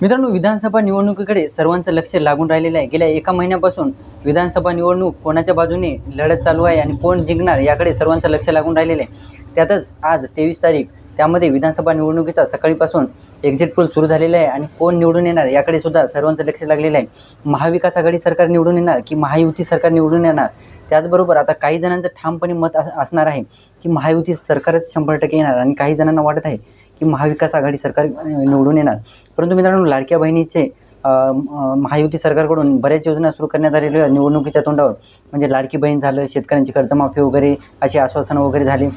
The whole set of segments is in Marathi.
मित्रांनो विधानसभा निवडणुकीकडे सर्वांचं लक्ष लागून राहिलेलं आहे. गेल्या एका महिन्यापासून विधानसभा निवडणूक कोणाच्या बाजूने लढत चालू आहे आणि कोण जिंकणार याकडे सर्वांचं लक्ष लागून राहिलेलं आहे. त्यातच आज तेवीस तारीख त्यामध्ये विधानसभा निवडणुकीचा सकाळीपासून एक्झिट पोल सुरू झालेला आहे आणि कोण निवडून येणार याकडे सुद्धा सर्वांचं लक्ष लागलेलं आहे. महाविकास आघाडी सरकार निवडून येणार की महायुती सरकार निवडून येणार? त्याचबरोबर आता काही जणांचं ठामपणे मत असणार आहे की महायुती सरकारच शंभर टक्के येणार आणि काही जणांना वाटत आहे की महाविकास आघाडी सरकार निवडून येणार. परंतु मित्रांनो लाडक्या बहिणीचे महायुती सरकारकडून बऱ्याच योजना सुरू करण्यात आलेल्या निवडणुकीच्या तोंडावर म्हणजे लाडकी बहीण झालं शेतकऱ्यांची कर्जमाफी वगैरे अशी आश्वासनं वगैरे झाली.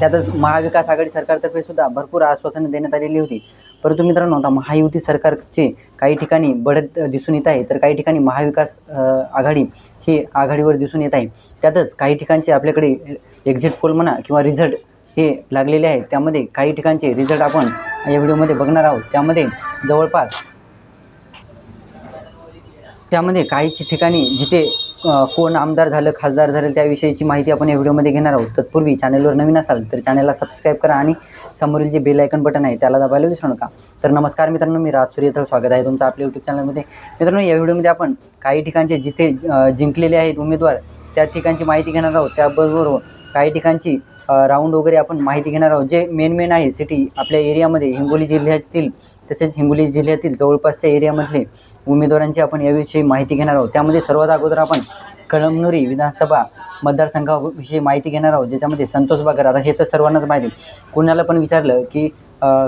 त्यातच महाविकास आघाडी सरकारतर्फे सुद्धा भरपूर आश्वासनं देण्यात आलेली होती. परंतु मित्रांनो आता महायुती सरकारचे काही ठिकाणी बढत दिसून येत आहे तर काही ठिकाणी महाविकास आघाडी ही आघाडीवर दिसून येत आहे. त्यातच काही ठिकाणचे आपल्याकडे एक्झिट पोल म्हणा किंवा रिझल्ट हे लागलेले आहेत. त्यामध्ये काही ठिकाणचे रिझल्ट आपण या व्हिडिओमध्ये बघणार आहोत. त्यामध्ये जवळपास त्यामध्ये काहीच ठिकाणी जिथे कोण आमदार झालं खासदार झालं त्याविषयीची माहिती आपण या व्हिडिओमध्ये घेणार आहोत. तत्पूर्वी चॅनलवर नवीन असाल तर चॅनलला सबस्क्राईब करा आणि समोरील जे बेल आयकन बटन आहे त्याला दाबायला विसरू नका. तर नमस्कार मित्रांनो मी राज सूर्यथळ स्वागत आहे तुमचं आपल्या यूट्यूब चॅनलमध्ये मित्रांनो या व्हिडिओमध्ये आपण काही ठिकाणचे जिथे जिंकलेले आहेत उमेदवार त्या ठिकाणची माहिती घेणार आहोत. त्याबरोबर काही ठिकाणची राऊंड वगैरे आपण माहिती घेणार आहोत. जे मेन मेन आहे सिटी आपल्या एरियामध्ये हिंगोली जिल्ह्यातील तसेच हिंगोली जिल्ह्यातील जवळपासच्या एरियामधले उमेदवारांची आपण याविषयी माहिती घेणार आहोत. त्यामध्ये सर्वात अगोदर आपण कळमनुरी विधानसभा मतदारसंघाविषयी माहिती घेणार आहोत ज्याच्यामध्ये संतोष बागर. आता हे तर सर्वांनाच माहिती आहे. कोणाला पण विचारलं की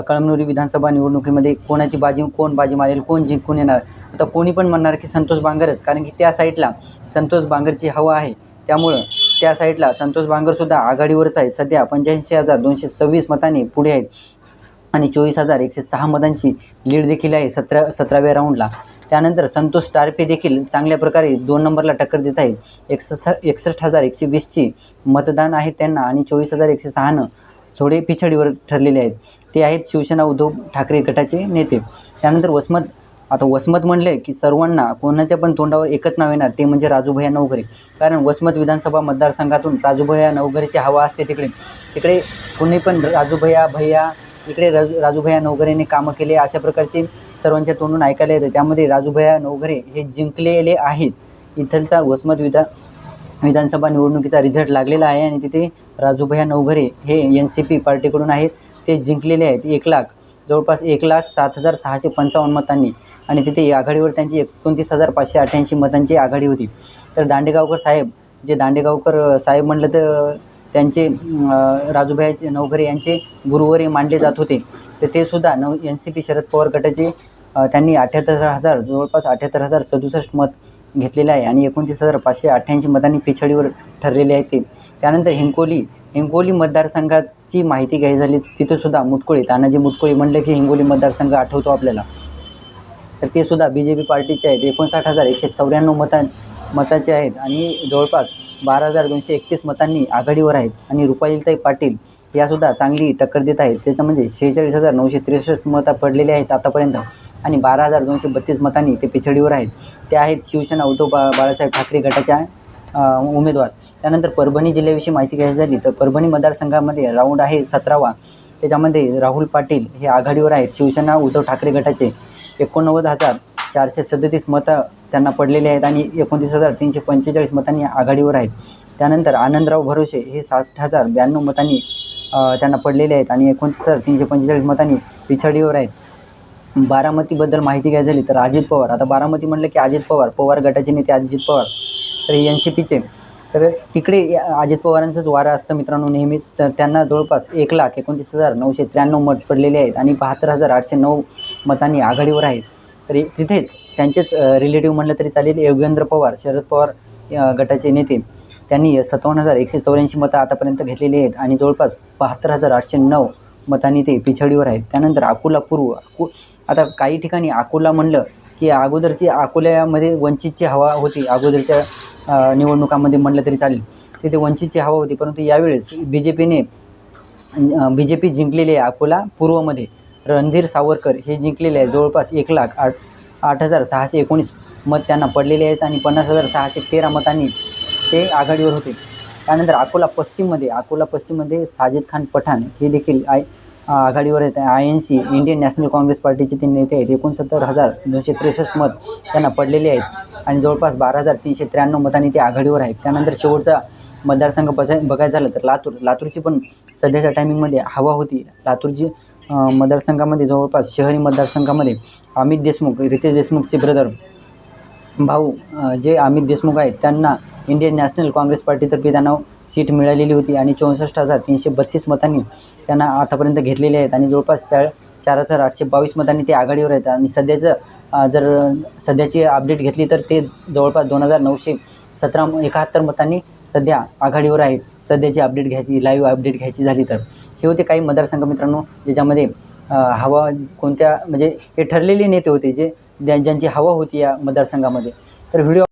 कळमनुरी विधानसभा निवडणुकीमध्ये कोणाची बाजी कोण बाजी मारेल कोण जिंकून येणार? आता कोणी पण म्हणणार की संतोष बांगरच कारण की त्या साईडला संतोष बांगरची हवा आहे. त्यामुळं त्या साईडला संतोष बांगरसुद्धा आघाडीवरच आहे. सध्या पंच्याऐंशी हजार दोनशे सव्वीस मतांनी पुढे आहेत. आणि चोवीस हजार एकशे सहा मतांची लीड देखील आहे सतरा सतराव्या राऊंडला त्यानंतर संतोष टारपे देखील चांगल्या प्रकारे दोन नंबरला टक्कर देत आहेत. एकसष्ट एकसष्ट हजार एकशे वीसची मतदान आहे त्यांना आणि चोवीस हजार एकशे सहानं थोडे पिछाडीवर ठरलेले आहेत. ते आहेत शिवसेना उद्धव ठाकरे गटाचे नेते. त्यानंतर वसमत आता वसमत म्हणले की सर्वांना कोणाच्या पण तोंडावर एकच नाव येणार ते म्हणजे राजूभैया नवघरे. कारण वसमत विधानसभा मतदारसंघातून राजूभैया नवघरेची हवा असते तिकडे. तिकडे कोणी पण राजूभैया भैया इकडे राजू राजूभैया नवघरेने कामं केले अशा प्रकारचे सर्वांच्या तोंडून ऐकायला येतं. त्यामध्ये राजूभैया नवघरे हे जिंकलेले आहेत. इथलचा वसमत विधा विधानसभा निवडणुकीचा रिझल्ट लागलेला आहे आणि तिथे राजूभैया नवघरे हे एन सी पी पार्टीकडून आहेत. ते जिंकलेले आहेत. एक लाख जवळपास एक लाख सात हजार सहाशे पंचावन्न मतांनी आणि तिथे आघाडीवर त्यांची एकोणतीस हजार पाचशे अठ्ठ्याऐंशी मतांची आघाडी होती. तर दांडेगावकर साहेब जे दांडेगावकर साहेब म्हटलं तर त्यांचे अ, राजूभाईचे नवघरे यांचे गुरुवारी मानले जात होते. तर ते सुद्धा नव N C P Sharad Pawar गटाचे त्यांनी अठ्ठ्याहत्तर हजार जवळपास अठ्ठ्याहत्तर हजार सदुसष्ट मत घेतलेलं आहे आणि एकोणतीस हजार पाचशे अठ्ठ्याऐंशी मतांनी पिछाडीवर ठरलेले आहे ते. त्यानंतर हिंगोली हिंगोली मतदारसंघाची माहिती घ्यायची झाली तिथेसुद्धा तिथंसुद्धा मुटकुळे तानाजी मुटकुळे म्हणलं की हिंगोली मतदारसंघ आठवतो आपल्याला. तर ते सुद्धा बी जे पी पार्टीचे आहेत. एकोणसाठ हजार एकशे चौऱ्याण्णव मतां मताचे आहेत आणि जवळपास बारा हजार दोनशे एकतीस मतांनी आघाडीवर आहेत आणि रुपालीताई पाटील यासुद्धा चांगली टक्कर देत आहेत. त्याचं म्हणजे शेहेचाळीस हजार नऊशे त्रेसष्ट मतं पडलेले आहेत आतापर्यंत. आणि बारा हजार दोनशे बत्तीस मतांनी ते पिछडीवर आहेत. ते आहेत शिवसेना उद्धव बा बाळासाहेब ठाकरे गटाच्या उमेदवार. त्यानंतर परभणी जिल्ह्याविषयी माहिती घ्यायची झाली तर परभणी मतदारसंघामध्ये राऊंड आहे सतरावा. त्याच्यामध्ये राहुल पाटील हे आघाडीवर आहेत. शिवसेना उद्धव ठाकरे गटाचे एकोणनव्वद हजार चारशे सदतीस मतं त्यांना पडलेली आहेत आणि एकोणतीस हजार तीनशे पंचेचाळीस मतांनी आघाडीवर आहेत. त्यानंतर आनंदराव भरोसे हे साठ हजार ब्याण्णव मतांनी त्यांना पडलेले आहेत आणि एकोणतीस हजार तीनशे पंचेचाळीस मतांनी पिछाडीवर आहेत. बारामतीबद्दल माहिती घ्यायची झाली तर अजित पवार. आता बारामती म्हणलं की अजित पवार पवार गटाचे नेते अजित पवार तर एन सी पीचे तर तिकडे या- अजित पवारांचंच वारं असतं मित्रांनो नेहमीच. तर त्यांना जवळपास एक लाख एकोणतीस हजार नऊशे त्र्याण्णव मत पडलेले आहेत आणि बहात्तर हजार आठशे नऊ मतांनी आघाडीवर आहेत. तरी तिथेच त्यांचेच रिलेटिव्ह म्हणलं तरी चालेल. योगेंद्र पवार शरद पवार गटाचे नेते त्यांनी सत्तावन्न हजार एकशे चौऱ्याऐंशी मतं आतापर्यंत घेतलेली आहेत आणि जवळपास बहात्तर हजार आठशे नऊ मतांनी ते पिछाडीवर आहेत. त्यानंतर अकोला पूर्व अको आता काही ठिकाणी अकोला म्हणलं की अगोदरची अकोल्यामध्ये वंचितची हवा होती. अगोदरच्या निवडणुकामध्ये म्हणलं तरी चालेल. तिथे वंचितची हवा होती. परंतु यावेळेस बी जे पीने बी जे पी जिंकलेले आहे अकोला पूर्वमध्ये. रणधीर सावरकर हे जिंकलेले आहे जवळपास एक लाख आठ आठ हजार सहाशे एकोणीस मत त्यांना पडलेले आहेत आणि पन्नास हजार सहाशे तेरा मतांनी ते आघाडीवर होते. त्यानंतर अकोला पश्चिममध्ये अकोला पश्चिममध्ये साजिद खान पठाण हे देखील आहे आघाडीवर आहेत I N C Indian National Congress पार्टीचे ते नेते आहेत. एकोणसत्तर हजार दोनशे त्रेसष्ट मत त्यांना पडलेले आहेत आणि जवळपास बारा हजार तीनशे त्र्याण्णव मतांनी ते आघाडीवर आहेत. त्यानंतर शेवटचा मतदारसंघ बघाय बघायचं झालं तर लातूर लातूरची पण सध्याच्या टायमिंगमध्ये हवा होती. लातूरची मतदारसंघामध्ये जवळपास शहरी मतदारसंघामध्ये अमित देशमुख रितेश देशमुखचे ब्रदर भाऊ जे अमित देशमुख आहेत त्यांना इंडियन नॅशनल काँग्रेस पार्टीतर्फे त्यांना सीट मिळालेली होती आणि चौसष्ट हजार तीनशे बत्तीस मतांनी त्यांना आतापर्यंत घेतलेले आहेत. आणि जवळपास चार चार हजार आठशे बावीस मतांनी ते आघाडीवर आहेत. आणि सध्याचं जर सध्याची अपडेट घेतली तर ते जवळपास दोन हजार नऊशे सतरा एकाहत्तर मतांनी सध्या आघाडीवर आहेत. सध्याची अपडेट घ्यायची लाईव्ह अपडेट घ्यायची झाली तर. हे होते काही मतदारसंघ मित्रांनो ज्याच्यामध्ये हवा कोणत्या म्हणजे हे ठरलेले नेते होते जे ज्यांची हवा होती या मतदारसंघामध्ये. तर व्हिडिओ